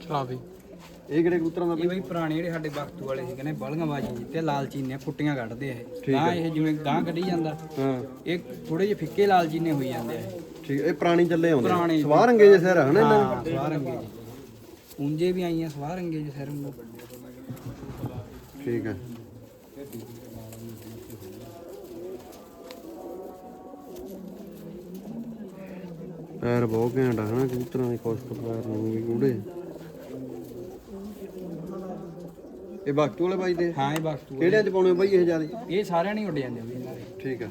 ਚਲਾ ਦੇ ਇਹ ਕਿਹੜੇ ਕਬੂਤਰਾਂ ਦਾ ਇਹ ਬਈ ਪੁਰਾਣੇ ਜਿਹੜੇ ਸਾਡੇ ਵਕਤ ਵਾਲੇ ਸੀ ਕਹਿੰਦੇ ਬਲੀਆਂ ਬਾਜੀ ਤੇ ਲਾਲ ਚੀਨੇ ਫੁੱਟੀਆਂ ਕੱਢਦੇ ਆ ਇਹ। ਗਾਂ ਇਹ ਜਿਵੇਂ ਗਾਂ ਕੱਢੀ ਜਾਂਦਾ ਹਾਂ। ਇਹ ਥੋੜੇ ਜਿਹੇ ਫਿੱਕੇ ਲਾਲ ਚੀਨੇ ਹੋਈ ਜਾਂਦੇ ਆ। ਠੀਕ ਇਹ ਪੁਰਾਣੀ ਚੱਲੇ ਆਉਂਦੇ। ਸਵਾਹ ਰੰਗੇ ਜੇ ਸਿਰ ਹਨਾ ਇਹਨਾਂ ਹਾਂ ਸਵਾਹ ਰੰਗੇ ਉਂਜੇ ਵੀ ਆਈਆਂ ਸਵਾਹ ਰੰਗੇ ਜੀ ਸਿਰ। ਨੂੰ? ਠੀਕ ਹੈ ਪੈਰ ਬਹੁਤ ਘੈਂਟ ਆ ਹਨਾ ਕਬੂਤਰਾਂ ਦੇ ਕੁਛ ਕੁ ਪੈਰ ਨੂੰ ਵੀ ਗੂੜੇ। ਇਹ ਬਾਕੀ ਵਾਲੇ ਬਾਈ ਦੇ? ਹਾਂ ਇਹ ਵਾਲੇ। ਕਿਹੜਿਆਂ ਚ ਪਾਉਣੇ ਬਾਈ ਇਹ ਜਿਆਦੇ? ਇਹ ਸਾਰਿਆਂ ਨਹੀਂ ਉੱਡ ਜਾਂਦੇ ਵੀ ਇਹਨਾਂ ਦੇ। ਠੀਕ ਹੈ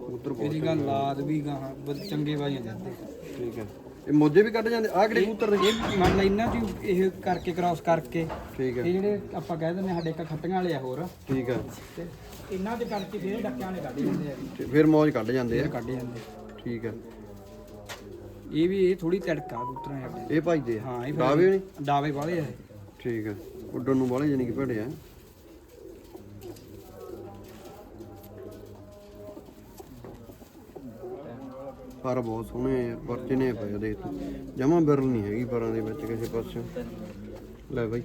ਕਬੂਤਰ ਬਹੁਤ ਇਹਦੀ ਗੱਲ ਲਾਦ ਵੀ ਗਾਂ ਚੰਗੇ ਵਾਜੀਆਂ ਜਾਂਦੇ ਠੀਕ ਹੈ ਇਹ ਮੋਜੇ ਵੀ ਕੱਢ ਜਾਂਦੇ? ਆ ਕਿਹੜੇ ਕਬੂਤਰ ਨੇ? ਇਹ ਮੰਨ ਲਾ ਇਹਨਾਂ ਚ ਹੀ ਇਹ ਕਰਕੇ ਕ੍ਰਾਸ ਕਰਕੇ। ਠੀਕ ਇਹ ਹੈ ਜਿਹੜੇ ਆਪਾਂ ਕਹਿ ਦਿੰਦੇ ਸਾਡੇ ਇੱਕ ਖੱਟੀਆਂ ਵਾਲੇ ਆ ਹੋਰ। ਠੀਕ ਹੈ ਤੇ ਇਹਨਾਂ ਦੇ ਕਰਕੇ ਫਿਰ ਡੱਕਿਆਂ ਵਾਲੇ ਕੱਢ ਜਾਂਦੇ ਆ। ਤੇ ਫਿਰ ਮੌਜ ਕੱਢ ਜਾਂਦੇ ਇਹ ਆ ਕੱਢ ਜਾਂਦੇ ਠੀਕ ਹੈ ਇਹ ਵੀ ਇਹ ਥੋੜੀ ਤੜਕਾ ਕਬੂਤਰਾਂ ਸਾਡੇ ਇਹ ਭਜਦੇ ਆ? ਹਾਂ ਇਹ ਡਾਵੇ ਨਹੀਂ? ਡਾਵੇ ਵਾਲੇ ਆ। ਠੀਕ ਹੈ ਉੱਡਣ ਨੂੰ ਵਾਲੇ ਜਾਨੀ ਕਿ ਭੜੇ ਆ। ਪਰ ਬਹੁਤ ਸੋਹਣੇ ਆ, ਪਰ ਚਿਨੇ ਪਏ ਆ, ਦੇਖ ਤੂੰ। ਜਮਾ ਬਿਰਲ ਨਹੀਂ ਹੈਗੀ ਪਰਾਂ ਦੇ ਵਿੱਚ ਕਿਸੇ ਪਾਸੇ ਲੈ ਬਾਈ।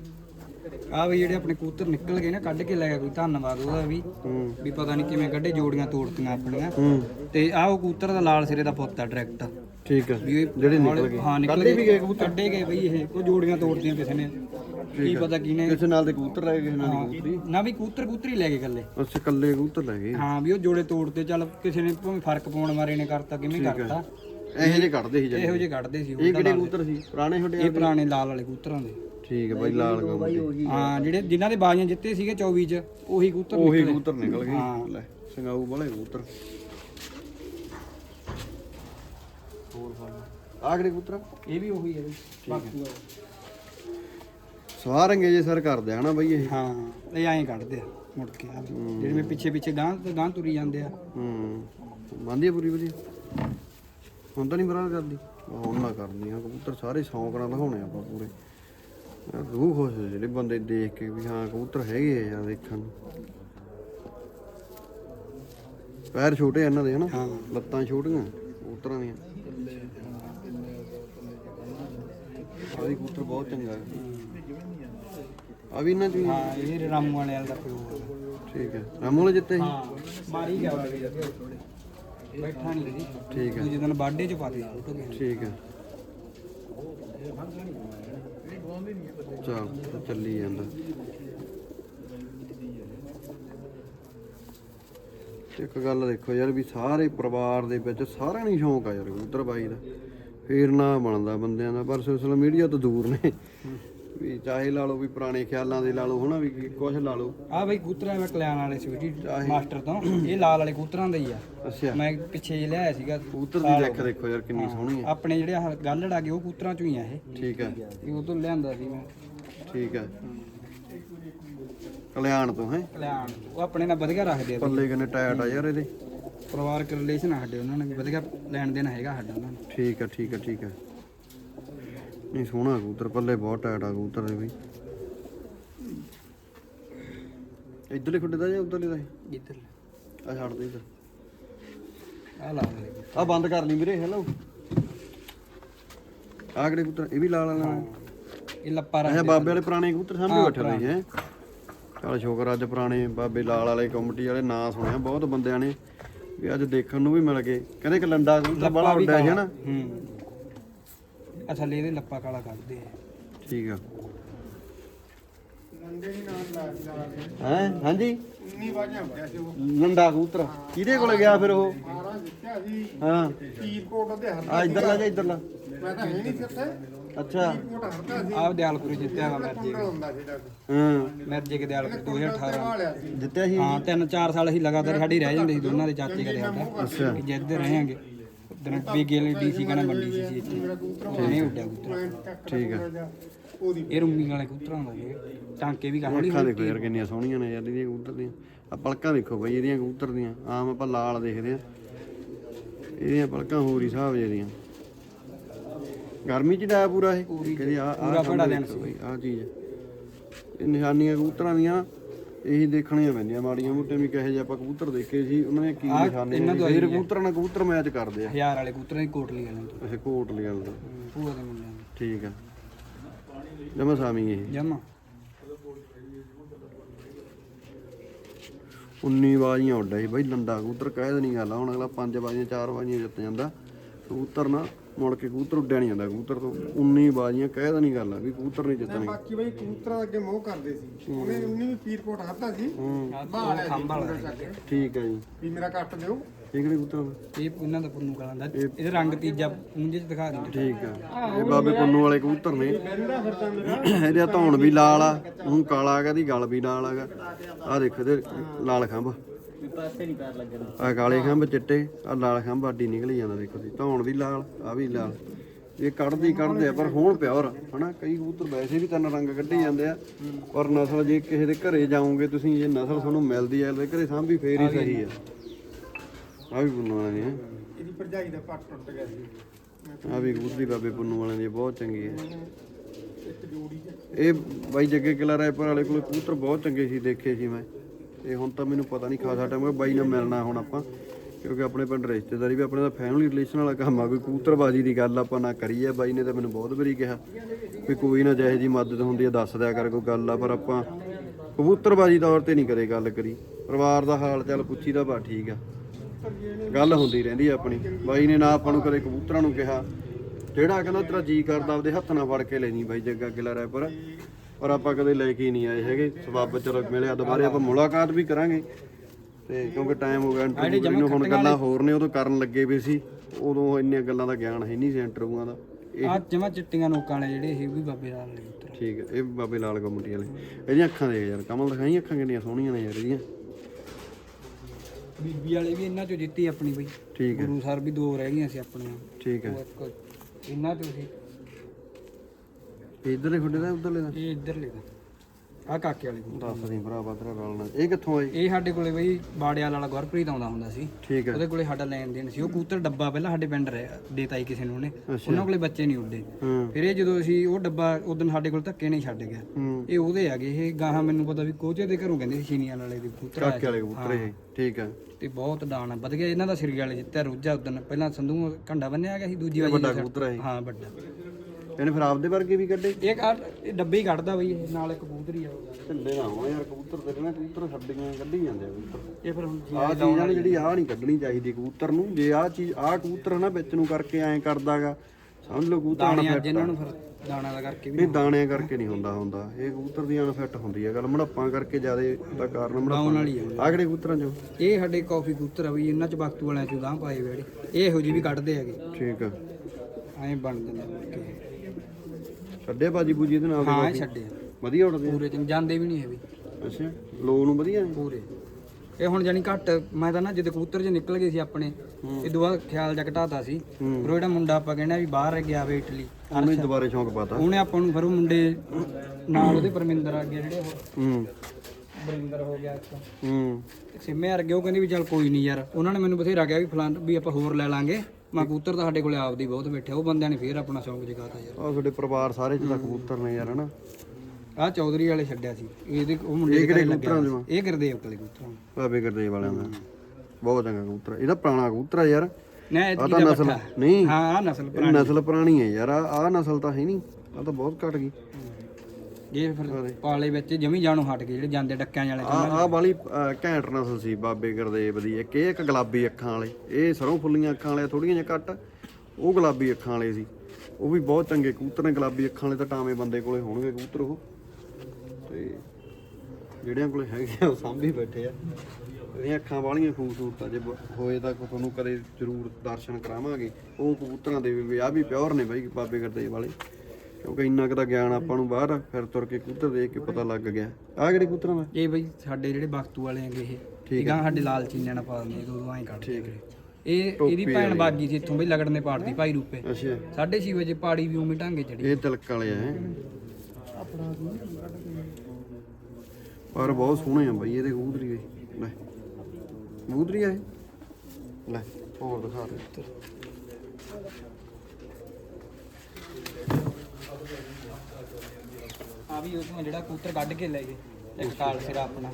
ਆਹ ਵੀ ਜਿਹੜੇ ਆਪਣੇ ਕਬੂਤਰ ਨਿਕਲ ਗਏ ਨਾ ਕੱਢ ਕੇ ਲੈ ਗਿਆ ਕੋਈ ਧੰਨਵਾਦ ਉਹਦਾ ਵੀ। ਵੀ ਪਤਾ ਨਹੀਂ ਕਿਵੇਂ ਕੱਢੇ ਜੋੜੀਆਂ ਤੋੜਤੀਆਂ ਆਪਣੀਆਂ। ਤੇ ਆਹ ਉਹ ਕਬੂਤਰ ਦਾ ਲਾਲ ਸਿਰੇ ਦਾ ਪੁੱਤ ਆ ਡਾਇਰੈਕਟ। ਠੀਕ ਹੈ ਵੀ ਇਹ ਜਿਹੜੇ ਨਿਕਲ ਗਏ। ਹਾਂ ਨਿਕਲ ਕੱਢੇ ਵੀ ਗਏ ਕਬੂਤਰ। ਕੱਢੇ ਗਏ ਬਈ ਇਹ। ਕੋਈ ਜੋੜੀਆਂ ਤੋੜਤੀਆਂ ਕਿਸੇ ਨੇ। ਕੀ ਪਤਾ ਕਿਨੇ ਕਿਸੇ ਨਾਲ ਦੇ ਕਬੂਤਰ ਲੈ ਗਏ ਕਿਸੇ ਨਾਲ ਦੀ ਕਬੂਤਰੀ। ਨਾ ਵੀ ਕਬੂਤਰ ਕਬੂਤਰੀ ਲੈ ਕੇ ਗੱਲੇ ਅੱਛਾ ਕੱਲੇ ਕਬੂਤਰ ਲੈ ਗਏ। ਹਾਂ ਵੀ ਉਹ ਜੋੜੇ ਤੋੜਤੇ ਚੱਲ ਕਿਸੇ ਨੇ ਭਾਵੇਂ ਫ਼ਰਕ ਪਾਉਣ ਮਾਰੇ ਨੇ ਕਰਤਾ ਕਿਵੇਂ ਕਰਤਾ। ਇਹੋ ਜਿਹੇ ਕੱਢਦੇ ਸੀ ਇਹੋ ਜਿਹੇ ਕੱਢਦੇ ਸੀ ਇਹ ਕਿਹੜੇ ਕਬੂਤਰ ਸੀ? ਪੁਰਾਣੇ ਛੋਟੇ ਇਹ ਪੁਰਾਣੇ ਲਾਲ ਵਾਲੇ ਕਬੂਤਰਾਂ ਦੇ। ਠੀਕ ਹੈ ਬਾਈ ਲਾਲ ਦੇ ਹਾਂ ਜਿਹੜੇ ਜਿਨ੍ਹਾਂ ਦੇ ਬਾਜ਼ੀਆਂ ਜਿੱਤੇ ਸੀਗੇ 24 ਚ ਉਹੀ ਕਬੂਤਰ ਉਹੀ ਨਿਕਲੇ। ਕਬੂਤਰ ਨਿਕਲ ਗਏ। ਹਾਂ। ਲੈ ਸੰਗਾਊ ਵਾਲੇ ਕਬੂਤਰ। ਆ ਕਿਹੜੇ ਕਬੂਤਰ ਆ? ਇਹ ਵੀ ਉਹੀ ਹੈ ਬਈ ਬਾਕੀ ਰੰਗੇ ਜੇ ਸਰ ਕਰਦੇ ਆ ਨਾ ਬਈ ਇਹ। ਹਾਂ ਇਹ ਐਂ ਕੱਢਦੇ ਆ ਮੁੜ ਕੇ ਆ ਜਿਹੜੇ ਮੈਂ ਪਿੱਛੇ ਪਿੱਛੇ ਗਾਂ ਤੇ ਗਾਂ ਤੁਰੀ ਜਾਂਦੇ ਆ। ਹੂੰ। ਆ ਪੂਰੀ ਵਧੀਆ। ਹੁਣ ਤਾਂ ਨਹੀਂ ਬਰਾਲ ਕਰਦੀ। ਹੁਣ ਨਾ ਕਰਦੀ ਆ। ਕਬੂਤਰ ਸਾਰੇ ਸ਼ੌਂਕ ਨਾਲ ਦਿਖਾਉਣੇ ਆਪਾਂ ਪੂਰੇ। ਰੂਹ ਖੁਸ਼ ਹੋ ਜਿਹੜੇ ਬੰਦੇ ਦੇਖ ਕੇ ਵੀ ਹਾਂ ਕਬੂਤਰ ਹੈਗੇ ਆ ਦੇਖਣ ਨੂੰ। ਪੈਰ ਛੋਟੇ ਇਹਨਾਂ ਦੇ ਹਨਾ। ਲੱਤਾਂ ਛੋਟੀਆਂ ਕਬੂਤਰਾਂ ਦੀਆਂ। ਆਹ ਵੀ ਕਬੂਤਰ ਬਹੁਤ ਚੰਗਾ ਹੈ। ਆ ਵੀ ਇਹਨਾਂ ਚ ਹੀ ਇਹ ਰਾਮੂ ਵਾਲੇ ਵਾਲਾ ਦਾ ਪਿਓ। ਠੀਕ ਹੈ। ਰਾਮੋਲੇ ਜਿੱਤੇ ਸੀ? ਹਾਂ ਮਾਰੀ ਗਿਆ ਥੋੜੇ ਬੈਠਾ ਨਹੀਂ ਜੀ ਠੀਕ ਹੈ। ਦੂਜੇ ਦਿਨ ਬਾਡੇ ਚ ਪਾਤੀ ਫੋਟੋ ਕੇ ਠੀਕ ਹੈ। ਚਲ ਚੱਲੀ ਜਾਂਦਾ। ਇੱਕ ਗੱਲ ਦੇਖੋ ਯਾਰ ਵੀ ਸਾਰੇ ਪਰਿਵਾਰ ਦੇ ਵਿੱਚ ਸਾਰਿਆਂ ਨੂੰ ਸ਼ੌਂਕ ਆ ਯਾਰ ਕਬੂਤਰ ਬਾਈ ਦਾ। ਫੇਰ ਨਾ ਬਣਦਾ ਬੰਦਿਆਂ ਦਾ ਪਰ ਸੋਸ਼ਲ ਮੀਡੀਆ ਤੋਂ ਦੂਰ ਨੇ। ਵੀ ਚਾਹੇ ਲਾ ਲਓ ਵੀ ਪੁਰਾਣੇ ਖਿਆਲਾਂ ਦੇ ਲਾ ਲਓ ਹਨਾ ਵੀ ਕੁਝ ਲਾ ਲਓ। ਆ ਬਈ ਕਬੂਤਰਾਂ ਮੈਂ ਕਲਿਆਣ ਵਾਲੇ ਸੀ ਜੀ ਮਾਸਟਰ ਤੋਂ। ਇਹ ਲਾਲ ਵਾਲੇ ਕਬੂਤਰਾਂ ਦਾ ਹੀ ਆ। ਅੱਛਾ। ਮੈਂ ਪਿੱਛੇ ਜੇ ਲਿਆਇਆ ਸੀਗਾ। ਕਬੂਤਰ ਦੀ ਦੇਖ ਦੇਖੋ ਯਾਰ ਕਿੰਨੀ ਸੋਹਣੀ ਹੈ ਆਪਣੇ ਜਿਹੜੇ ਗੱਲੜ ਆ ਗਏ ਉਹ ਕਬੂਤਰਾਂ ਚੋਂ ਹੀ ਆ ਇਹ। ਠੀਕ ਹੈ ਇਹ ਤੋਂ ਲਿਆਂਦਾ ਸੀ ਮੈਂ। ਠੀਕ ਹੈ ਕਲਿਆਣ ਤੋਂ ਹੈ? ਕਲਿਆਣ ਉਹ ਆਪਣੇ ਨਾਲ ਵਧੀਆ ਰੱਖਦੇ ਆ ਬਈ। ਪੱਲੇ ਕਿੰਨੇ ਟਾਇਟ ਆ ਯਾਰ ਇਹਦੇ। ਪਰਿਵਾਰਕ ਰਿਲੇਸ਼ਨ ਆ ਸਾਡੇ ਉਹਨਾਂ ਨਾਲ ਵੀ ਵਧੀਆ ਲੈਣ ਦੇਣ ਹੈਗਾ ਸਾਡਾ ਉਹਨਾਂ ਨਾਲ। ਠੀਕ ਹੈ ਠੀਕ ਹੈ ਠੀਕ ਹੈ ਨਹੀਂ ਸੋਹਣਾ ਕਬੂਤਰ ਪੱਲੇ ਬਹੁਤ ਟਾਇਟ ਆ ਕਬੂਤਰ ਦੇ ਵੀ। ਇੱਧਰਲੇ ਖੁੱਡੇ ਦਾ ਜਾਂ ਉੱਧਰਲੇ ਦਾ ਇੱਧਰ ਆ ਛੱਡ ਦੇ ਇੱਧਰ। ਆ ਲਾ ਆ ਬੰਦ ਕਰ ਲਈ ਵੀਰੇ ਹੈਲੋ ਆ ਕਿਹੜੇ ਕਬੂਤਰ? ਇਹ ਵੀ ਲਾਲ ਵਾਲਾ। ਇਹ ਲੱਪਾ ਅੱਛਾ ਰੱਖਦੇ ਬਾਬੇ ਵਾਲੇ ਪੁਰਾਣੇ ਕਬੂਤਰ ਸਾਹਮਣੇ ਬੈਠੇ ਰਹੇ ਹੈ? ਚਲ ਸ਼ੁਕਰ ਅੱਜ ਪੁਰਾਣੇ ਬਾਬੇ ਲਾਲ ਵਾਲੇ ਕਮੇਟੀ ਵਾਲੇ ਨਾਂ ਸੁਣਿਆ ਬਹੁਤ ਬੰਦਿਆਂ ਨੇ ਵੀ ਅੱਜ ਦੇਖਣ ਨੂੰ ਵੀ ਮਿਲ ਗਏ। ਕਹਿੰਦੇ ਕਿ ਲੰਡਾ ਕਬੂਤਰ ਬੜਾ ਵੱਡਾ ਹੈ ਨਾ ਹੂੰ। ਆ ਥੱਲੇ ਇਹਦੇ ਲੱਪਾ ਕਾਲਾ ਕੱਢਦੇ ਆ। ਠੀਕ ਆ। ਹੈ? ਹਾਂਜੀ? 19 ਵਾਜਾਂ ਹੋ ਗਿਆ ਸੀ ਉਹ। ਲੰਡਾ ਕਬੂਤਰ। ਕਿਹਦੇ ਕੋਲ ਗਿਆ ਫਿਰ ਉਹ? ਮਾਰਾ ਜਿੱਤਿਆ ਸੀ। ਹਾਂ। ਪੀਰਕੋਟ ਦੇ ਹਰ ਆ ਇੱਧਰ ਲਾ ਜਾ ਇੱਧਰ ਲਾ। ਮੈਂ ਤਾਂ ਹੈ ਨਹੀਂ ਉੱਥੇ। ਅੱਛਾ। ਪੀਰਕੋਟ ਹਰਦਾ ਸੀ ਆਹ ਦਿਆਲਪੁਰ ਜਿੱਤਿਆ ਵਾ ਮਿਰਜੇ ਕੁੰਡਲ ਹੁੰਦਾ ਸੀ ਡਾਕ ਹਾਂ। ਮਿਰਜੇ ਕੇ ਦਿਆਲਪੁਰ 2018 ਵਾਲਿਆ ਸੀ। ਜਿੱਤਿਆ ਸੀ। ਹਾਂ ਤਿੰਨ ਚਾਰ ਸਾਲ ਅਸੀਂ ਲਗਾਤਾਰ ਸਾਡੀ ਰਹਿ ਜਾਂਦੇ ਸੀ ਦੋਨਾਂ ਦੇ ਚਾਚੇ ਕਦੇ ਸਾਡਾ ਅੱਛਾ। ਕਿ ਜਿੱਦੇ ਰਹਾਂਗੇ ਦਿਨ ਵੀ ਗੇਲ ਡੀਸੀ ਕਹਿੰਦਾ ਮੰਡੀ ਸੀ ਸੀ ਇੱਥੇ। ਨਹੀਂ ਉੱਡਿਆ ਕਬੂਤਰ। ਠੀਕ ਹੈ ਉਹਦੀ ਇਹ ਰੁੰਮੀ ਵਾਲੇ ਕਬੂਤਰਾਂ ਦਾ ਇਹ। ਟਾਂਕੇ ਵੀ ਕਾਹਲੀ ਅੱਖਾਂ ਦੇਖੋ ਯਾਰ ਕਿੰਨੀਆਂ ਸੋਹਣੀਆਂ ਨੇ ਯਾਰ ਇਹਦੀਆਂ ਕਬੂਤਰ ਦੀਆਂ। ਆ ਪਲਕਾਂ ਦੇਖੋ ਬਈ ਇਹਦੀਆਂ ਕਬੂਤਰ ਦੀਆਂ। ਆਮ ਆਪਾਂ ਲਾਲ ਦੇਖਦੇ ਆ ਇਹਦੀਆਂ ਪਲਕਾਂ ਹੋਰ ਹੀ ਹਿਸਾਬ ਜਿਹਦੀਆਂ ਗਰਮੀ ਚ ਡਾਇਆ ਪੂਰਾ ਇਹ? ਕਹਿੰਦੇ ਆ ਆ ਬੜਾ ਦਿਨ ਬਈ ਆ ਚੀਜ਼ ਇਹ ਨਿਸ਼ਾਨੀਆਂ ਕਬੂਤਰਾਂ ਦੀਆਂ ਇਹੀ ਦੇਖਣੀਆਂ ਪੈਂਦੀਆਂ ਮਾੜੀਆਂ ਮੋਟੀਆਂ ਵੀ ਕਹੇ ਜੇ ਆਪਾਂ ਕਬੂਤਰ ਦੇਖੇ ਸੀ ਉਹਨਾਂ ਦੀਆਂ ਕੀ ਨਿਸ਼ਾਨੇ ਇਹਨਾਂ ਤੋਂ ਕਬੂਤਰਾਂ ਨਾਲ ਕਬੂਤਰ ਮੈਚ ਕਰਦੇ ਆ। ਹਜ਼ਾਰ ਵਾਲੇ ਕਬੂਤਰਾਂ ਦੀ ਕੋਟਲੀ ਵਾਲੇ ਤੋਂ ਅੱਛਾ ਕੋਟ ਲਿਆ ਦਾ ਭੂਆ ਦੇ ਮੁੰਡਿਆਂ ਦੀ। ਠੀਕ ਆ। ਜਮਾ ਸਾਮੀ ਇਹ। ਜਮਾ। 19 ਬਾਜ਼ੀਆਂ ਉੱਡਾ ਸੀ ਬਈ ਲੰਡਾ ਕਬੂਤਰ ਕਹਿ ਨਹੀਂ ਗੱਲ ਆ, ਹੁਣ ਅਗਲਾ ਪੰਜ ਬਾਜ਼ੀਆਂ ਚਾਰ ਬਾਜ਼ੀਆਂ ਜਿੱਤ ਜਾਂਦਾ। ਕਬੂਤਰ ਨਾ ਮੁੜ ਕੇ ਕਬੂਤਰ ਉੱਡਿਆ ਨਹੀਂ ਜਾਂਦਾ ਕਬੂਤਰ ਤੋਂ 19 ਬਾਜ਼ੀਆਂ ਕਹਿ ਨਹੀਂ ਗੱਲ ਆ ਵੀ ਕਬੂਤਰ ਨਹੀਂ ਜਿੱਤਣਗੇ ਬਾਕੀ ਬਈ ਕਬੂਤਰਾਂ ਅੱਗੇ ਮੋਹ ਕਰਦੇ ਸੀ। ਉਹਨੇ ਉਹਨੇ ਵੀ ਪੀਰ ਕੋਟ ਖਾਧਾ ਸੀ। ਹੂੰ। ਬਾਹਰ ਚੱਕ ਕੇ। ਠੀਕ ਹੈ ਜੀ। ਵੀ ਮੇਰਾ ਕੱਟ ਦਿਓ। ਇਹ ਕਿਹੜੇ ਕਬੂਤਰ ਆ? ਇਹ ਉਹਨਾਂ ਦਾ ਪੁੰਨੂ ਕਲਾਂ ਦਾ। ਇਹਦੇ ਰੰਗ ਤੀਜਾ ਉਂਝ ਚ ਦਿਖਾ ਦਿੰਦੇ। ਠੀਕ ਆ। ਇਹ ਬਾਬੇ ਪੁੰਨੂ ਵਾਲੇ ਕਬੂਤਰ ਨੇ। ਇਹਦਾ ਧੌਣ ਵੀ ਲਾਲ ਆ ਮੂੰਹ ਕਾਲਾ ਹੈਗਾ ਦੀ ਗਲ ਵੀ ਲਾਲ ਹੈਗਾ। ਆ ਦੇਖੋ ਇਹਦੇ ਲਾਲ ਖੰਭ। ਆ ਕਾਲੇ ਖੰਭ ਚਿੱਟੇ ਆ ਲਾਲ ਖੰਭ ਆਡੀ ਨਿਕਲੀ ਜਾਂਦਾ ਦੇਖੋ ਜੀ। ਧੌਣ ਵੀ ਲਾਲ ਆ ਵੀ ਲਾਲ। ਇਹ ਕੱਢਦੀ ਕੱਢਦੇ ਆ ਪਰ ਹੁਣ ਪਿਓਰ ਹਨਾ? ਕਈ ਕਬੂਤਰ ਵੈਸੇ ਵੀ ਤਿੰਨ ਰੰਗ ਕੱਢੀ ਜਾਂਦੇ ਆ ਪਰ ਨਸਲ ਜੇ ਕਿਸੇ ਦੇ ਘਰੇ ਜਾਓਗੇ ਤੁਸੀਂ ਜੇ ਨਸਲ ਤੁਹਾਨੂੰ ਮਿਲਦੀ ਆ ਇਹਦੇ ਘਰੇ ਸਾਂਭੀ ਫੇਰ ਹੀ ਸਹੀ ਆ। ਆ ਵੀ ਪੁੰਨੂ ਵਾਲੇ ਦੀ ਹੈ ਇਹਦੀ ਭਰਜਾਈ ਦਾ ਪੱਟ ਟੁੱਟ ਗਿਆ ਸੀ। ਆ ਵੀ ਕਬੂਤਰੀ ਬਾਬੇ ਪੁੰਨੂ ਵਾਲਿਆਂ ਦੀ ਬਹੁਤ ਚੰਗੀ ਹੈ। ਇੱਕ ਜੋੜੀ ਚ। ਇਹ ਬਾਈ ਜੱਗੇ ਕਿਲਾ ਰਾਏਪੁਰ ਵਾਲੇ ਕੋਲ ਕਬੂਤਰ ਬਹੁਤ ਚੰਗੇ ਸੀ ਦੇਖੇ ਸੀ ਮੈਂ। ਇਹ ਹੁਣ ਤਾਂ ਮੈਨੂੰ ਪਤਾ ਨਹੀਂ ਖਾਸਾ ਟਾਈਮ ਹੋ ਗਿਆ ਬਾਈ ਨਾਲ ਮਿਲਣਾ ਹੁਣ ਆਪਾਂ, ਕਿਉਂਕਿ ਆਪਣੇ ਪਿੰਡ ਰਿਸ਼ਤੇਦਾਰੀ ਵੀ ਆਪਣੇ ਦਾ ਫੈਮਿਲੀ ਰਿਲੇਸ਼ਨ ਵਾਲਾ ਕੰਮ ਆ, ਕੋਈ ਕਬੂਤਰਬਾਜੀ ਦੀ ਗੱਲ ਆਪਾਂ ਨਾ ਕਰੀਏ, ਬਾਈ ਨੇ ਤਾਂ ਮੈਨੂੰ ਬਹੁਤ ਵਾਰੀ ਕਿਹਾ ਵੀ ਕੋਈ ਨਾ ਜਿਹੇ ਜੀ ਮਦਦ ਹੁੰਦੀ ਆ, ਦੱਸ ਦਿਆ ਕਰ ਕੋਈ ਗੱਲ ਆ, ਪਰ ਆਪਾਂ ਕਬੂਤਰਬਾਜੀ ਤੌਰ ਤੇ ਨਹੀਂ ਕਰੇ ਗੱਲ ਕਰੀ। ਪਰਿਵਾਰ ਦਾ ਹਾਲ ਚਾਲ ਪੁੱਛੀਦਾ ਬਾ ਠੀਕ ਆ। ਗੱਲ ਹੁੰਦੀ ਰਹਿੰਦੀ ਆ ਆਪਣੀ। ਬਾਈ ਨੇ ਨਾ ਆਪਾਂ ਨੂੰ ਕਦੇ ਕਬੂਤਰਾਂ ਨੂੰ ਕਿਹਾ। ਜਿਹੜਾ ਕਹਿੰਦਾ ਤੇਰਾ ਜੀ ਕਰਦਾ, ਆਪਦੇ ਹੱਥ ਨਾਲ ਫੜ ਕੇ ਲੈਣੀ ਬਾਈ, ਜੱਗਾ ਕਿਲਾ ਰਹਿ ਪਰ ਆਪਾਂ ਕਦੇ ਲੈ ਕੇ ਹੀ ਨਹੀਂ ਆਏ ਹੈਗੇ। ਸਬੱਬ ਚਲੋ ਮਿਲਿਆ ਦੁਬਾਰੇ ਆਪਾਂ ਮੁਲਾਕਾਤ ਵੀ ਕਰਾਂਗੇ। ਤੇ ਕਿਉਂਕਿ ਟਾਈਮ ਹੋ ਗਿਆ ਇੰਟਰਵਿਊ ਨੂੰ ਹੁਣ ਗੱਲਾਂ ਹੋਰ ਨੇ ਉਦੋਂ ਕਰਨ ਲੱਗੇ ਵੀ ਸੀ। ਉਦੋਂ ਇੰਨੀਆਂ ਗੱਲਾਂ ਦਾ ਗਿਆਨ ਹੈ ਨਹੀਂ ਸੀ ਇੰਟਰਵਿਊਆਂ ਦਾ। ਆ ਜਮਾ ਚਿੱਟੀਆਂ ਨੋਕਾਂ ਵਾਲੇ ਜਿਹੜੇ ਇਹ ਵੀ ਬਾਬੇ ਲਾਲ ਨੇ ਠੀਕ ਹੈ ਇਹ ਬਾਬੇ ਲਾਲ ਕਮੁੰਡੀ ਵਾਲੇ। ਇਹਦੀਆਂ ਅੱਖਾਂ ਦੇ ਯਾਰ ਕਮਲ ਦਿਖਾਈ ਅੱਖਾਂ ਕਿੰਨੀਆਂ ਸੋਹਣੀਆਂ ਨੇ ਯਾਰ ਇਹਦੀਆਂ। ਬੀਬੀ ਵਾਲੇ ਵੀ ਇਹਨਾਂ ਚੋਂ ਜਿੱਤੀ ਆਪਣੀ ਬਈ। ਠੀਕ ਹੈ। ਗੁਰੂ ਸਰ ਵੀ ਦੋ ਰਹਿ ਗਈਆਂ ਸੀ ਆਪਣੀਆਂ। ਠੀਕ ਹੈ। ਇਹਨਾਂ ਚੋਂ ਸੀ। ਇਧਰਲੇ ਖੁੱਡੇ ਦਾ ਉਧਰਲੇ ਦਾ? ਇਹ ਇੱਧਰ ਲੈ ਆ ਕਾਕੇ ਵਾਲੇ ਕੋਲ। ਦੱਸ ਨਹੀਂ ਭਰਾਵਾ ਤੇਰਾ ਰਲਣਾ। ਇਹ ਕਿੱਥੋਂ ਆਈ ਇਹ ਸਾਡੇ ਕੋਲੇ ਬਈ ਬਾੜਿਆਲ ਵਾਲਾ ਗੁਰਪ੍ਰੀਤ ਆਉਂਦਾ ਹੁੰਦਾ ਸੀ। ਠੀਕ ਹੈ ਉਹਦੇ ਕੋਲੇ ਸਾਡਾ ਲੈਣ ਦੇਣ ਸੀ। ਉਹ ਕੂਤਰ ਡੱਬਾ ਪਹਿਲਾਂ ਸਾਡੇ ਪਿੰਡ ਰਹਿ ਦੇਤਾ ਸੀ ਕਿਸੇ ਨੂੰ ਉਹਨੇ। ਉਹਨਾਂ ਕੋਲੇ ਬੱਚੇ ਨਹੀਂ ਉੱਡੇ। ਹਾਂ। ਫਿਰ ਇਹ ਜਦੋਂ ਅਸੀਂ ਉਹ ਡੱਬਾ ਉਦੋਂ ਸਾਡੇ ਕੋਲ ਧੱਕੇ ਨਹੀਂ ਛੱਡ ਗਿਆ। ਹੂੰ। ਇਹ ਉਹਦੇ ਹੈਗੇ ਇਹ ਗਾਹਾਂ ਮੈਨੂੰ ਪਤਾ ਵੀ ਕੋਚੇ ਦੇ ਘਰੋਂ ਕਹਿੰਦੇ ਸੀ ਛੀਨੀਆਂ ਵਾਲੇ ਦੇ ਕਬੂਤਰ ਆਏ ਕਾਕੇ ਵਾਲੇ ਕਬੂਤਰ ਇਹ। ਠੀਕ ਹੈ ਤੇ ਬਹੁਤ ਦਾਣ ਵਧ ਗਿਆ ਇਹਨਾਂ ਦਾ ਸ੍ਰੀ ਵਾਲੇ ਜਿੱਤਿਆ ਰੋਜਾ ਉਦੋਂ ਪਹਿਲਾਂ ਸੰਧੂ ਘੰਡਾ ਬੰਨਿਆ ਗਿਆ ਸੀ ਦੂਜੀ ਵਾਰੀ ਵੱਡਾ ਕਬੂਤਰ ਹੈ ਹਾਂ ਵੱਡਾ। ਇਹਨੇ ਫਿਰ ਆਪਦੇ ਵਰਗੇ ਵੀ ਕੱਢੇ? ਇਹ ਕਾ ਇਹ ਡੱਬੇ ਹੀ ਕੱਢਦਾ ਬਈ ਇਹ ਨਾਲ ਇੱਕ ਕਬੂਤਰੀ ਆ ਢਿੱਲੇ ਨਾ ਹੋਣ ਯਾਰ ਕਬੂਤਰ ਤੇ ਨਾ ਕਬੂਤਰ ਛੱਡੀਆਂ ਕੱਢੀ ਜਾਂਦੇ ਆ ਕਬੂਤਰ। ਇਹ ਫਿਰ ਹੁਣ ਜੀ ਆਹ ਚੀਜ਼ ਆ ਨਾ ਜਿਹੜੀ ਆਹ ਨਹੀਂ ਕੱਢਣੀ ਚਾਹੀਦੀ ਕਬੂਤਰ ਨੂੰ। ਜੇ ਆਹ ਚੀਜ਼ ਆਹ ਕਬੂਤਰ ਨਾ ਵਿੱਚ ਨੂੰ ਕਰਕੇ ਐਂ ਕਰਦਾਗਾ ਸਮਝ ਲਓ ਕਬੂਤਰ ਦਾਣੇ ਅੱਜ ਇਹਨਾਂ ਨੂੰ ਫਿਰ ਦਾਣਾ ਦਾ ਕਰਕੇ ਵੀ ਇਹ ਦਾਣਿਆਂ ਕਰਕੇ ਨਹੀਂ ਹੁੰਦਾ ਹੁੰਦਾ। ਇਹ ਕਬੂਤਰ ਦੀ ਅਨਫਿੱਟ ਹੁੰਦੀ ਹੈ ਗੱਲ ਮੜੱਪਾਂ ਕਰਕੇ ਜਿਆਦੇ ਦਾ ਕਾਰਨ ਮੜੱਪਾਂ ਵਾਲੀ ਆ। ਆਹ ਕਿਹੜੇ ਕਬੂਤਰਾਂ ਚੋਂ? ਇਹ ਸਾਡੇ ਕਾਫੀ ਕਬੂਤਰ ਆ ਬਈ ਇਹਨਾਂ ਚ ਵਕਤ ਵਾਲਿਆਂ ਚ ਗਾਂ ਪਾਏ ਵੇੜੇ ਇਹ ਇਹੋ ਜਿਹੀ ਵੀ ਕੱਢਦੇ ਹੈਗੇ। ਠੀਕ ਆ। ਐਂ ਬਣ ਜਾਂਦੇ ਮੁੜ ਕੇ। ਛੱਡੇ ਬਾਜੀ ਬੂਜੀ ਇਹਦੇ ਨਾਲ ਦੇ ਹਾਂ ਇਹ? ਛੱਡੇ ਆ। ਵਧੀਆ ਉੱਡਦੇ ਆ? ਪੂਰੇ ਚ ਜਾਂਦੇ ਵੀ ਨਹੀਂ ਇਹ ਵੀ। ਅੱਛਾ ਲੋ ਨੂੰ ਵਧੀਆ ਨੇ ਪੂਰੇ। ਇਹ ਹੁਣ ਜਾਨੀ ਘੱਟ ਮੈਂ ਤਾਂ ਨਾ ਜਦੋਂ ਕਬੂਤਰ ਜੇ ਨਿਕਲ ਗਏ ਸੀ ਆਪਣੇ ਇਹ ਦੁਆ ਖਿਆਲ ਜਾ ਘਟਾਤਾ ਸੀ। ਹੂੰ। ਪਰ ਉਹ ਜਿਹੜਾ ਮੁੰਡਾ ਆਪਾਂ ਕਹਿੰਦਾ ਵੀ ਬਾਹਰ ਗਿਆ ਵੇ ਇਟਲੀ। ਉਹਨੇ ਦੁਬਾਰੇ ਸ਼ੌਂਕ ਪਾਤਾ। ਉਹਨੇ ਆਪਾਂ ਨੂੰ ਫਿਰ ਉਹ ਮੁੰਡੇ ਨਾਲ ਉਹਦੇ ਪਰਮਿੰਦਰ ਆ ਗਏ ਜਿਹੜੇ ਉਹ ਹੂੰ। ਬਰਿੰਦਰ ਹੋ ਗਿਆ ਇੱਕ। ਹੂੰ। ਸਿੰਮੇ ਵਰਗੇ ਉਹ ਕਹਿੰਦੇ ਵੀ ਚੱਲ ਕੋਈ ਨਹੀਂ ਯਾਰ। ਉਹਨਾਂ ਨੇ ਮੈਨੂੰ ਬਥੇਰਾ ਕਿਹਾ ਵੀ ਫਲਾਨ ਵੀ ਆਪਾਂ ਹੋਰ ਲੈ ਲਾਂਗੇ। ਮੈਂ ਕਬੂਤਰ ਤਾਂ ਸਾਡੇ ਕੋਲੇ ਆਪਦੀ ਬਹੁਤ ਬੈਠੇ ਉਹ ਬੰਦਿਆਂ ਨੇ ਫੇਰ ਆਪਣਾ ਸ਼ੌਂਕ ਜਗਾਤਾ ਯਾਰ। ਆਹ ਤੁਹਾਡੇ ਪਰਿਵਾਰ ਸਾਰੇ ਚ ਤਾਂ ਕਬੂਤਰ ਨੇ ਯਾਰ ਹਨਾ? ਆਹ ਚੌਧਰੀ ਵਾਲੇ ਛੱਡਿਆ ਸੀ। ਇਹਦੇ ਉਹ ਮੁੰਡੇ ਇਹ ਕਿਹੜੇ ਕਬੂਤਰਾਂ ਚੋਂ? ਇਹ ਗੁਰਦੇਵ ਕੋਲੇ ਕਬੂਤਰਾਂ ਬਾਬੇ ਕਰਦੇ ਵਾਲਿਆਂ ਦਾ। ਬਹੁਤ ਚੰਗਾ ਕਬੂਤਰ ਇਹਦਾ ਪੁਰਾਣਾ ਕਬੂਤਰ ਆ ਯਾਰ। ਨਾ ਇਹ ਆਹ ਤਾਂ ਨਸਲ ਨਹੀਂ। ਹਾਂ ਆਹ ਨਸਲ ਇਹ ਨਸਲ ਪੁਰਾਣੀ ਹੈ ਯਾਰ। ਆ ਨਸਲ ਤਾਂ ਹੈ ਨਹੀਂ। ਆ ਤਾਂ ਬਹੁਤ ਘਟ ਗਈ। ਇਹ ਫਿਰ ਪਾਲੇ ਵਿੱਚ ਜਮੀ ਜਾਣੋਂ ਹਟ ਗਏ ਜਿਹੜੇ ਜਾਂਦੇ ਡੱਕਿਆਂ ਵਾਲੇ ਆ ਆ ਵਾਲੀ ਘੈਂਟ ਨਸਲ ਸੀ ਬਾਬੇ ਗੁਰਦੇਵ ਦੀ। ਇੱਕ ਇਹ ਇੱਕ ਗੁਲਾਬੀ ਅੱਖਾਂ ਵਾਲੇ। ਇਹ ਸਰੋਂ ਫੁੱਲੀਆਂ ਅੱਖਾਂ ਵਾਲੇ ਥੋੜੀਆਂ ਜਿਹਾ ਘੱਟ। ਉਹ ਗੁਲਾਬੀ ਅੱਖਾਂ ਵਾਲੇ ਸੀ। ਉਹ ਵੀ ਬਹੁਤ ਚੰਗੇ ਕਬੂਤਰ ਨੇ ਗੁਲਾਬੀ ਅੱਖਾਂ ਵਾਲੇ ਤਾਂ ਟਾਵੇਂ ਬੰਦੇ ਕੋਲੇ ਹੋਣਗੇ ਕਬੂਤਰ ਉਹ। ਤੇ ਜਿਹੜਿਆਂ ਕੋਲੇ ਹੈਗੇ ਉਹ ਸਾਂਭੀ ਬੈਠੇ ਆ। ਇਹਦੀਆਂ ਅੱਖਾਂ ਵਾਲੀਆਂ ਖੂਬਸੂਰਤ ਆ ਜੇ ਹੋਏ ਤਾਂ ਤੁਹਾਨੂੰ ਕਦੇ ਜ਼ਰੂਰ ਦਰਸ਼ਨ ਕਰਾਵਾਂਗੇ। ਉਹ ਕਬੂਤਰਾਂ ਦੇ ਵੀ ਆ ਵੀ ਪਿਓਰ ਨੇ ਬਾਈ ਬਾਬੇ ਗੁਰਦੇਵ ਵਾਲੇ। ਕਿਉਂਕਿ ਇੰਨਾ ਕੁ ਦਾ ਗਿਆਨ ਆਪਾਂ ਨੂੰ ਬਾਹਰ ਫਿਰ ਤੁਰ ਕੇ ਕਬੂਤਰ ਦੇਖ ਕੇ ਪਤਾ ਲੱਗ ਗਿਆ। ਆ ਕਿਹੜੇ ਕਬੂਤਰਾਂ ਦਾ? ਇਹ ਬਈ ਸਾਡੇ ਜਿਹੜੇ ਬਖਤੂ ਵਾਲੇ ਹੈਗੇ ਇਹ। ਠੀਕ ਗਾਂ ਸਾਡੇ ਲਾਲ ਚੀਨਿਆਂ ਨਾਲ ਪਾ ਦਿੰਦੇ ਉਦੋਂ ਐਂ ਕੱਢਦੇ ਠੀਕ ਇਹ ਇਹਦੀ ਭੈਣ ਬਾਗੀ ਸੀ ਇੱਥੋਂ ਬਈ ਲਗੜਨੇ ਪਾੜਦੀ ਭਾਈ ਰੂਪੇ। ਅੱਛਾ। 6:30 ਵਜੇ ਪਾੜੀ ਵੀ ਉਵੇਂ ਢਾਂਗੇ ਚੜੀ। ਇਹ ਤਿਲਕ ਵਾਲੇ ਆ ਪਰ ਬਹੁਤ ਸੋਹਣੇ ਆ ਬਾਈ ਇਹਦੇ ਕਬੂਤਰੀ ਦੇ। ਲੈ। ਕਬੂਤਰੀ ਆ ਇਹ। ਲੈ ਹੋਰ ਦਿਖਾ ਦੇ। ਵੀ ਉਹ ਜਿਹੜਾ ਕੂਤਰ ਕੱਢ ਕੇ ਲੈ ਗਏ ਇੱਕ ਕਾਲ ਸਿਰਾ ਆਪਣਾ।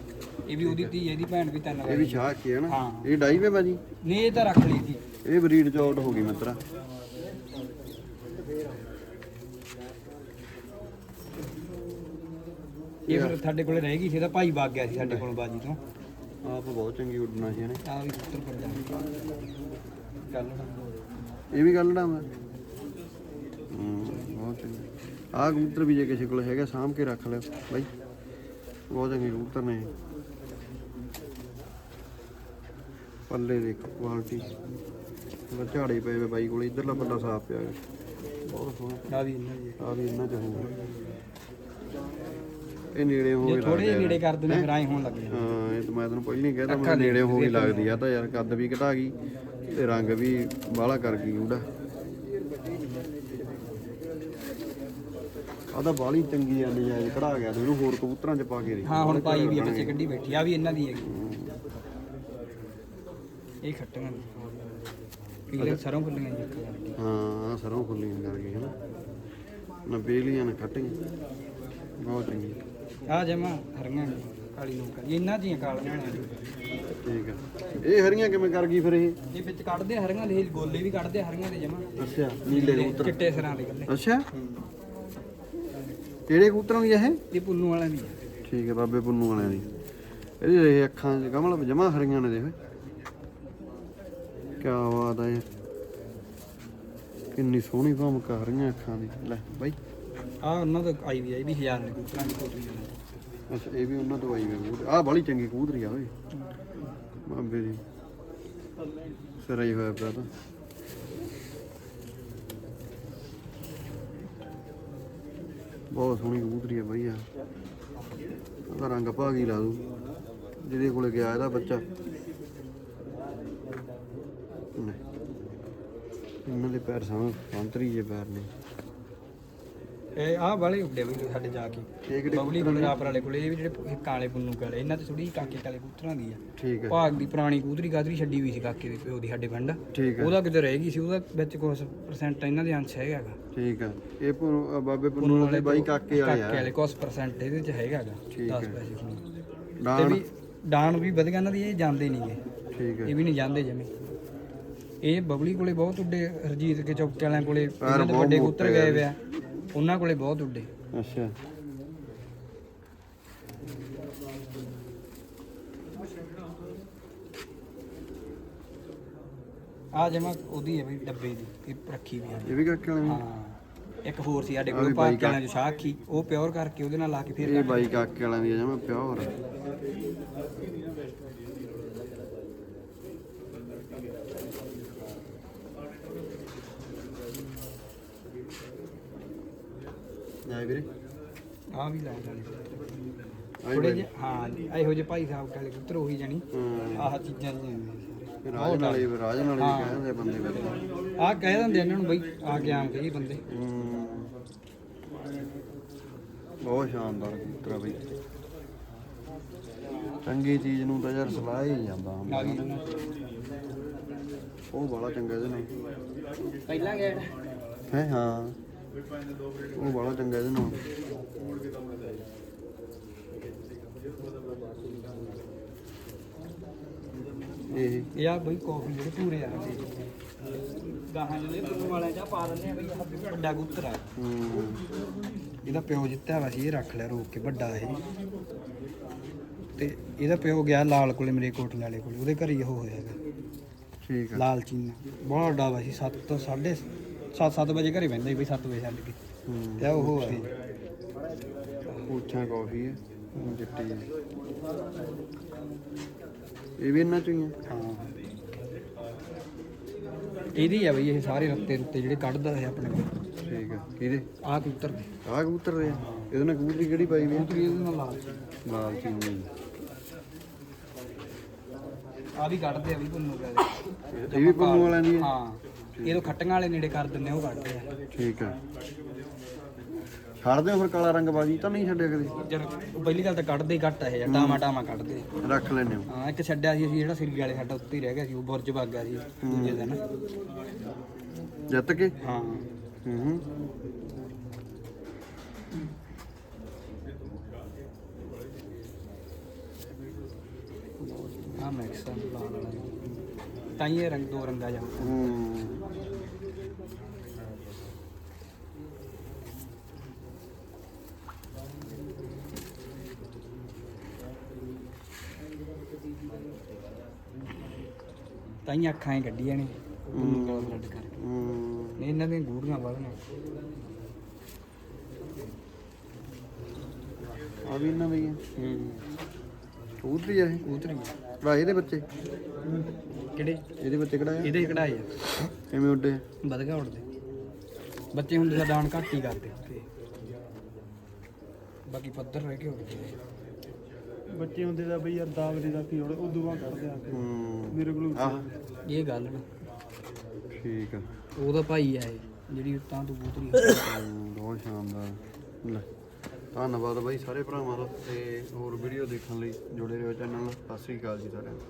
ਇਹ ਵੀ ਉਹਦੀ ਧੀ ਇਹਦੀ ਭੈਣ ਵੀ ਤਿੰਨ ਇਹ ਵੀ ਸ਼ਾਹ ਕੀ ਹੈ ਨਾ? ਹਾਂ। ਇਹ ਡਾਈ ਵੇ ਬਾਜੀ ਨਹੀਂ ਇਹ ਤਾਂ ਰੱਖ ਲਈ ਸੀ। ਇਹ ਬਰੀਡ ਚ ਆਊਟ ਹੋ ਗਈ ਮਿੱਤਰਾ। ਇਹ ਫਿਰ ਸਾਡੇ ਕੋਲੇ ਰਹਿ ਗਈ ਸੀ ਇਹਦਾ ਭਾਈ ਵਗ ਗਿਆ ਸੀ ਸਾਡੇ ਕੋਲ ਬਾਜੀ ਤੋਂ। ਆਪ ਬਹੁਤ ਚੰਗੀ ਉੱਡਣਾ ਸੀ ਇਹਨੇ। ਆ ਵੀ ਪੁੱਤਰ ਪੱਜਾ ਕੱਲ ਇਹ ਵੀ ਗੱਲ ਨਾ ਮੈਂ ਹੂੰ ਬਹੁਤ ਚੰਗੀ। ਆਹ ਕਬੂਤਰ ਵੀ ਜੇ ਕਿਸੇ ਕੋਲ ਹੈਗਾ ਸਾਂਭ ਕੇ ਰੱਖ ਲਿਓ ਬਾਈ। ਬਹੁਤ ਚੰਗੇ ਕਬੂਤਰ ਨੇ। ਪੱਲੇ ਦੇਖੋ ਕੁਆਲਿਟੀ ਝਾੜੇ ਪਏ ਵੇ ਬਾਈ ਕੋਲ ਇਧਰਲਾ ਪੱਲਾ ਸਾਫ਼ ਪਿਆ ਹੈ ਬਹੁਤ ਸੋਹਣਾ। ਆ ਵੀ ਇਹਨਾਂ ਦੀ ਆ ਵੀ ਇਹਨਾਂ ਚ ਇਹ ਨੇੜੇ ਹੋ ਕੇ ਥੋੜੇ ਜਿਹੇ ਨੇੜੇ ਕਰ ਦਿੰਦੇ ਫਿਰ ਐਂ ਹੋਣ ਲੱਗ ਜਾਂਦਾ। ਹਾਂ ਇਹ ਤਾਂ ਮੈਂ ਤੈਨੂੰ ਪਹਿਲਾਂ ਹੀ ਕਹਿਤਾ ਮੈਂ ਨੇੜੇ ਹੋ ਆ ਲੱਗਦੀ ਆ। ਤਾਂ ਯਾਰ ਕੱਦ ਵੀ ਘਟਾ ਗਈ ਤੇ ਰੰਗ ਵੀ ਬਾਹਲਾ ਕਰ ਗਈ ਉਹਦਾ ਆਦਾ ਬਾਲੀ ਚੰਗੀ ਆ ਨਜਾਇਜ਼ ਕਢਾ ਗਿਆ ਤੇ ਇਹਨੂੰ ਹੋਰ ਕਬੂਤਰਾਂ 'ਚ ਪਾ ਕੇ ਦੇ ਹਾਂ ਹੁਣ ਪਾਈ ਵੀ ਆ ਬੱਚੇ ਕੱਢੀ ਬੈਠੀ ਆ ਵੀ ਇਹਨਾਂ ਦੀ ਹੈਗੀ। ਇਹ ਖੱਟੀਆਂ ਨੇ। ਪੀਲੇ ਸਰੋਂ ਫੁੱਲੀਆਂ ਜੀ ਅੱਖਾਂ ਵਾਲੀ। ਹਾਂ ਆਹ ਸਰੋਂ ਖੁੱਲੀਆਂ ਕਰ ਗਈ ਹਨਾ। ਨਾ ਬੇਲੀਆਂ ਨਾ ਖੱਟੀਆਂ। ਬਹੁਤ ਚੰਗੀ। ਆ ਜਮਾ ਹਰੀਆਂ ਨੇ, ਕਾਲੀ ਨੂੰ ਇਹਨਾਂ ਦੀਆਂ ਕਾਲੀਆਂ ਨੇ। ਠੀਕ ਆ। ਇਹ ਹਰੀਆਂ ਕਿਵੇਂ ਕਰ ਗਈ ਫਿਰ ਇਹ? ਇਹ ਵਿੱਚ ਕੱਢਦੇ ਆ ਹਰੀਆਂ ਦੇ ਗੋਲੇ ਵੀ ਕੱਢਦੇ ਆ ਹਰੀਆਂ ਦੇ ਜਮਾ। ਅੱਛਾ ਨੀਲੇ ਕਬੂਤਰ। ਚਿੱਟੇ ਸਿਰਾਂ ਦੇ ਗੱਲੇ ਅੱਛਾ? ਕਿਹੜੇ ਕਬੂਤਰਾਂ ਦੀ ਆ ਇਹ? ਇਹ ਪੁੰਨੂ ਵਾਲਿਆਂ ਦੀ ਆ। ਠੀਕ ਹੈ ਬਾਬੇ ਪੁੰਨੂ ਵਾਲਿਆਂ ਦੀ। ਇਹਦੀ ਇਹ ਅੱਖਾਂ 'ਚ ਕਮਲ ਜਮਾ ਹਰੀਆਂ ਨੇ ਦੇਖ। ਕੀ ਬਾਤ ਹੈ ਕਿੰਨੀ ਸੋਹਣੀ ਭਮਕ ਆ ਰਹੀਆਂ ਅੱਖਾਂ ਦੀ। ਲੈ ਬਾਈ। ਆ ਉਹਨਾਂ ਦਾ ਆਈ ਵੀ ਆ ਇਹ ਵੀ ਹਜ਼ਾਰ ਨੇ ਕਬੂਤਰਾਂ ਦੀ ਕੋਟਰੀ ਵਾਲੀ। ਅੱਛਾ ਇਹ ਵੀ ਉਹਨਾਂ ਤੋਂ ਆਈ ਹੋਈ ਕਬੂਤਰ। ਆਹ ਬੜੀ ਚੰਗੀ ਕਬੂਤਰੀ ਆ ਓਏ। ਬਾਬੇ ਦੀ। ਸਿਰਾ ਹੀ ਹੋਇਆ ਪਿਆ ਤਾਂ। ਬਹੁਤ ਸੋਹਣੀ ਕਬੂਤਰੀ ਹੈ ਬਾਈ ਆ। ਉਹਦਾ ਰੰਗ ਭਾਗੀ ਲਾ ਦੂ ਜਿਹਦੇ ਕੋਲੇ ਗਿਆ ਇਹਦਾ ਬੱਚਾ। ਲੈ। ਇਹਨਾਂ ਦੇ ਪੈਰ ਸਾਂ ਸੰਤਰੀ ਜੇ ਪੈਰ ਨੇ। ਇਹ ਆਹ ਵਾਲੇ ਉੱਡੇ ਵੀ ਸਾਡੇ ਜਾ ਕੇ। ਇਹ ਕਿਹੜੇ ਬਬਲੀ ਕੋਲ ਰਾਪਰ ਵਾਲੇ ਕੋਲੇ ਇਹ ਵੀ ਜਿਹੜੇ ਕਾਲੇ ਪੁੰਨੂ ਕਾਲੇ ਇਹਨਾਂ ਤੇ ਥੋੜੀ ਕਾਕੇ ਕਾਲੇ ਕਬੂਤਰਾਂ ਦੀ ਆ। ਠੀਕ ਹੈ। ਭਾਗ ਦੀ ਪੁਰਾਣੀ ਕਬੂਤਰੀ ਕਾਦਰੀ ਛੱਡੀ ਹੋਈ ਸੀ ਕਾਕੇ ਦੇ ਪਿਓ ਦੀ ਸਾਡੇ ਪਿੰਡ। ਠੀਕ ਹੈ। ਉਹਦਾ ਕਿਤੇ ਰਹਿ ਗਈ ਸੀ ਉਹਦਾ ਵਿੱਚ ਕੁਝ ਪਰਸੈਂਟ ਇਹਨਾਂ ਦੇ ਅੰਸ਼ ਹੈਗਾ ਗਾ। ਠੀਕ ਹੈ। ਇਹ ਬਾਬੇ ਪੁੰਨੂ ਵਾਲੇ ਬਾਈ ਕਾਕੇ ਵਾਲੇ ਕਾਕੇ ਵਾਲੇ ਕੁਝ ਪਰਸੈਂਟ ਇਹਦੇ ਚ ਹੈਗਾ ਗਾ ਠੀਕ 10 ਹੈ। ਪੈਸੇ। ਤੇ ਡਾਣ ਵੀ ਵਧੀਆ ਇਹਨਾਂ ਦੀ ਇਹ ਜਾਂਦੇ ਨਹੀਂਗੇ ਠੀਕ ਹੈ। ਇਹ ਵੀ ਨਹੀਂ ਜਾਂਦੇ ਜਮੇ। ਇਹ ਬਬਲੀ ਕੋਲੇ ਬਹੁਤ ਉੱਡੇ ਹਰਜੀਤ ਕੇ ਚੌਕੇ ਵਾਲਿਆਂ ਕੋਲੇ ਵੱਡੇ ਕਬੂਤਰ ਗਏ ਵੇ ਆ। ਉਹਨਾਂ ਕੋਲੇ ਬਹੁਤ ਉੱਡੇ। ਅੱਛਾ। ਆ ਜਮਾ ਉਹਦੀ ਹੈ ਵੀ ਡੱਬੇ ਦੀ ਇਹ ਰੱਖੀ ਵੀ ਆ। ਇਹ ਵੀ ਕਾਕੇ ਵਾਲੇ ਨੇ ਹਾਂ। ਇੱਕ ਹੋਰ ਸੀ ਸਾਡੇ ਕੋਲ ਪਾਕ ਵਾਲਿਆਂ ਦੀ ਸਾਖੀ ਉਹ ਪਿਓਰ ਕਰਕੇ ਉਹਦੇ ਨਾਲ ਲਾ ਕੇ ਫਿਰ ਇਹ ਬਾਈ ਕਾਕੇ ਵਾਲਿਆਂ ਦੀ ਆ ਜਮਾ ਪਿਓਰ। ਜਾਈ ਵੀਰੇ? ਆ ਵੀ ਲਾ ਜਾਣੇ। ਆਈ ਥੋੜੇ ਬਾਈ ਜਿਹੇ ਹਾਂ ਇਹੋ ਜਿਹੇ ਭਾਈ ਸਾਹਿਬ ਕਾਲੇ ਕਬੂਤਰ ਉਹੀ ਜਾਣੀ। ਹਾਂ। ਆਹ ਚੀਜ਼ਾਂ ਦੀਆਂ ਨੇ ਫਿਰ ਰਾਜ ਨਾਲੇ ਰਾਜ ਨਾਲੇ ਵੀ ਕਹਿੰਦੇ ਬੰਦੇ ਵਿੱਚ ਆਹ ਕਹਿ ਦਿੰਦੇ ਇਹਨਾਂ ਨੂੰ ਬਈ ਆ ਕੇ ਆਮ ਕਹੀ ਬੰਦੇ। ਹੂੰ। ਬਹੁਤ ਸ਼ਾਨਦਾਰ ਕਬੂਤਰ ਆ ਬਈ। ਚੰਗੀ ਚੀਜ਼ ਨੂੰ ਤਾਂ ਯਾਰ ਸਲਾਹ ਹੀ ਜਾਂਦਾ ਉਹ ਬੜਾ ਚੰਗਾ ਨਾਲ ਪਹਿਲਾਂ ਗੇੜ ਹੈ ਹਾਂ। ਉਹ ਬੜਾ ਚੰਗਾ ਇਹਦੇ ਨਾਲ। ਇਹ। ਇਹ ਆ ਬਈ ਕਾਫੀ ਜਿਹੜੇ ਪੂਰੇ ਆ। ਗਾਹਾਂ ਜਿਹੜੇ ਪੁੱਤ ਵਾਲਿਆਂ ਚ ਪਾ ਦਿੰਦੇ ਆ ਬਈ ਆਹ ਵੱਡਾ ਕਬੂਤਰ ਆ। ਹੂੰ। ਇਹਦਾ ਪਿਓ ਜਿੱਤਿਆ ਵਾ ਸੀ ਇਹ ਰੱਖ ਲਿਆ ਰੋਕ ਕੇ ਵੱਡਾ ਇਹ। ਤੇ ਇਹਦਾ ਪਿਓ ਗਿਆ ਲਾਲ ਕੋਲੇ ਮੇਰੇ ਕੋਟਲੇ ਵਾਲੇ ਕੋਲੇ। ਉਹਦੇ ਘਰ ਹੀ ਉਹ ਹੋਇਆ ਹੈਗਾ। ਠੀਕ ਆ। ਲਾਲ ਚੀਨਾ ਬਹੁਤ ਵੱਡਾ ਵਾ ਸੀ 7 ਤੋਂ 7:30 7 ਵਜੇ ਘਰੇ ਬੈੰਦਾ ਸੀ ਬਈ 7 ਵਜੇ ਛੱਡ ਕੇ। ਹੂੰ। ਤੇ ਉਹ ਆ ਪੁੱਛਾਂ ਕਾਫੀ ਹੈ ਉਹ ਚਿੱਟੀ ਹੈ ਇਹ ਵੀ ਇਹਨਾਂ ਚੋਂ ਹੀ ਆ? ਹਾਂ। ਇਹਦੀ ਆ ਬਈ ਇਹ ਸਾਰੇ ਰੱਤੇ ਰੁੱਤੇ ਜਿਹੜੇ ਕੱਢਦਾ ਹੈ ਆਪਣੇ ਕੋਲ। ਠੀਕ ਆ। ਕਿਹਦੇ? ਆਹ ਕਬੂਤਰ ਦੇ। ਆਹ ਕਬੂਤਰ ਦੇ ਆ? ਇਹਦੇ ਨਾਲ ਕਬੂਤਰੀ ਕਿਹੜੀ ਪਾਈ ਵੀ ਕਬੂਤਰ ਇਹਦੇ ਨਾਲ ਲਾਲ। ਸੀ ਲਾਲ ਚੀਨੀ ਆ ਵੀ ਕੱਢਦੇ ਆ ਵੀ ਪੁੰਨੂ ਵਾਲੇ। ਇਹ ਵੀ ਪੰਨੂ ਵਾਲਿਆਂ ਦੀ ਹੈ ਹਾਂ। ਇਹਦੋਂ ਖੱਟੀਆਂ ਵਾਲੇ ਨੇੜੇ ਕਰ ਆ, ਉਹ ਕੱਢਦੇ ਆ। ਠੀਕ ਆ ਛੱਡਦੇ ਹੋ ਫਿਰ ਕਾਲਾ ਰੰਗ ਬਾਜੀ ਤਾਂ ਨਹੀਂ ਛੱਡਿਆ ਕਦੇ? ਜਦ ਪਹਿਲੀ ਗੱਲ ਤਾਂ ਕੱਢਦੇ ਹੀ ਘੱਟ ਇਹ ਟਾਮਾ ਟਾਮਾ ਕੱਢਦੇ ਆ। ਰੱਖ ਲੈਨੇ ਹੋ। ਹਾਂ ਇੱਕ ਛੱਡਿਆ ਸੀ ਅਸੀਂ ਜਿਹੜਾ ਸਿਰਗੀ ਵਾਲੇ ਸਾਡਾ ਉੱਤੇ ਹੀ ਰਹਿ ਗਿਆ ਸੀ ਉਹ ਬੁਰਜ ਗਿਆ ਸੀ ਦੂਜੇ ਦਿਨ। ਜਿੱਤ ਕੇ? ਹਾਂ। ਹੂੰ ਹੂੰ। ਆ ਮੈਕਸ ਤਾਂ ਹੀ ਇਹ ਰੰਗ ਦੋ ਰੰਗਾ ਜਾ। ਹੂੰ। ਹੀ ਅੱਖਾਂ ਹੀ ਕੱਢੀਆਂ ਨੇ। ਗਲ ਬਲੱਡ ਕਰਕੇ। ਹੂੰ। ਨਹੀਂ ਇਹਨਾਂ ਦੀਆਂ ਗੂੜੀਆਂ ਵਧਣਾ ਆ ਵੀ ਇਹਨਾਂ ਦੀ ਹੈ। ਕਬੂਤਰੀ ਆ ਇਹ? ਕਬੂਤਰੀ ਇਹਦੇ ਬੱਚੇ? ਕਿਹੜੇ? ਇਹਦੇ ਬੱਚੇ ਕਿਹੜਾ ਆ? ਇਹਦੇ ਕਢਾਏ ਆ? ਕਿਵੇਂ ਉੱਡੇ? ਵਧਗਾ ਉੜਦੇ ਬੱਚੇ ਹੁੰਦੇ ਤਾਂ ਡਾਊਨ ਘੱਟ ਹੀ ਕਰਦੇ। ਬਾਕੀ ਪੱਧਰ ਰਹਿ ਕੇ ਉੜਦੇ ਆ। ਬੱਚੇ ਹੁੰਦੇ ਦਾ ਬਈ ਯਾਰ ਦਾਵਰੇ ਦਾ ਕੀ ਹੋੜ ਉਦੋਂ ਬਾਅਦ ਕੱਢਦੇ ਆ ਹੂੰ। ਮੇਰੇ ਕੋਲ ਆਹ। ਇਹ ਗੱਲ ਨਾ। ਠੀਕ ਆ। ਉਹਦਾ ਭਾਈ ਆ ਇਹ ਜਿਹੜੀ ਤਾਂ ਤੂੰ ਕਬੂਤਰੀ ਹੂੰ, ਬਹੁਤ ਸ਼ਾਨਦਾਰ। ਲੈ ਧੰਨਵਾਦ ਬਾਈ ਸਾਰੇ ਭਰਾਵਾਂ ਦਾ ਤੇ ਹੋਰ ਵੀਡੀਓ ਦੇਖਣ ਲਈ ਜੁੜੇ ਰਹੋ ਚੈਨਲ ਨਾਲ। ਸਤਿ ਸ੍ਰੀ ਅਕਾਲ ਜੀ ਸਾਰਿਆਂ ਨੂੰ।